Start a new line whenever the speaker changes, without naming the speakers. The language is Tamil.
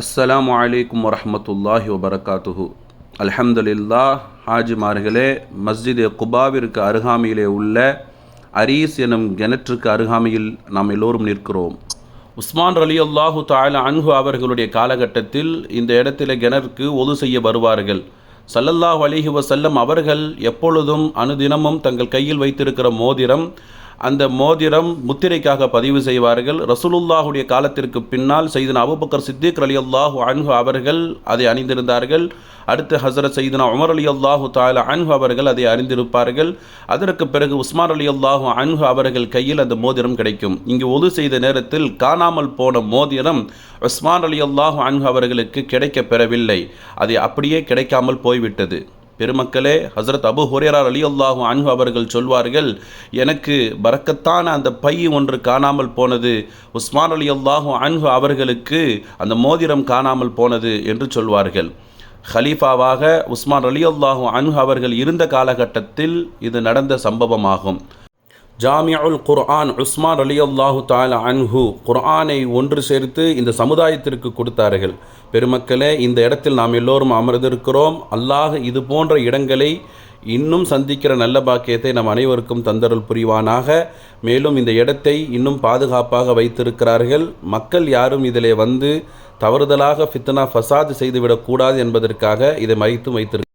அஸ்லாம் வலைக்கம் வரமத்துல்லாஹி வபரகாத்துஹு. அலமதுல்லா ஹாஜிமார்களே மஸ்ஜித் குபாவிற்கு அருகாமையிலே உள்ள அரீஸ் எனும் கிணற்றுக்கு அருகாமையில் நாம் எல்லோரும் நிற்கிறோம். உஸ்மான் அலி அல்லாஹு தாலா அன்ஹு அவர்களுடைய காலகட்டத்தில் இந்த இடத்துல கிணறுக்கு ஒது செய்ய வருவார்கள். சல்லல்லாஹ் அலிஹி வசல்லம் அவர்கள் எப்பொழுதும் அனுதினமும் தங்கள் கையில் வைத்திருக்கிற மோதிரம் அந்த மோதிரம் முத்திரைக்காக பதிவு செய்வார்கள். ரசூலுல்லாஹுடைய காலத்திற்கு பின்னால் செய்தன அபுபக்கர் சித்திக் அலி அல்லாஹு அன்ஹு அவர்கள் அதை அணிந்திருந்தார்கள். அடுத்து ஹசரத் செய்தனா உமர் அலி அல்லாஹு தாலா அன்ஹு அவர்கள் அதை அறிந்திருப்பார்கள். அதற்கு பிறகு உஸ்மான் அலி அல்லாஹு அன்ஹு அவர்கள் கையில் அந்த மோதிரம் கிடைக்கும். இங்கு ஒது செய்த நேரத்தில் காணாமல் போன மோதிரம் உஸ்மான் அலி அல்லாஹு அன்ஹு அவர்களுக்கு கிடைக்கப் பெறவில்லை அது அப்படியே கிடைக்காமல் போய்விட்டது. பெருமக்களே ஹசரத் அபு ஹுரேரார் அலி அல்லாஹு அன்ஹு அவர்கள் சொல்வார்கள் எனக்கு பறக்கத்தான அந்த பை ஒன்று காணாமல் போனது உஸ்மான் அலி அல்லாஹு அன்ஹு அவர்களுக்கு அந்த மோதிரம் காணாமல் போனது என்று சொல்வார்கள். ஹலீஃபாவாக உஸ்மான் அலி அல்லாஹு அன்ஹு அவர்கள் இருந்த காலகட்டத்தில் இது நடந்த சம்பவமாகும். ஜாமியுல் குர்ஆன் உஸ்மான் அலி அல்லாஹு தாலா அன்ஹு குர்ஆனை ஒன்று சேர்த்து இந்த சமுதாயத்திற்கு கொடுத்தார்கள். பெருமக்களே இந்த இடத்தில் நாம் எல்லோரும் அமர்ந்திருக்கிறோம். அல்லாஹ் இது போன்ற இடங்களை இன்னும் சந்திக்கிற நல்ல பாக்கியத்தை நம் அனைவருக்கும் தந்தருள் புரிவானாக. மேலும் இந்த இடத்தை இன்னும் பாதுகாப்பாக வைத்திருக்கிறார்கள். மக்கள் யாரும் இதிலே வந்து தவறுதலாக ஃபித்னா ஃபசாத் செய்துவிடக்கூடாது என்பதற்காக இதை மறைத்து வைத்திருக்க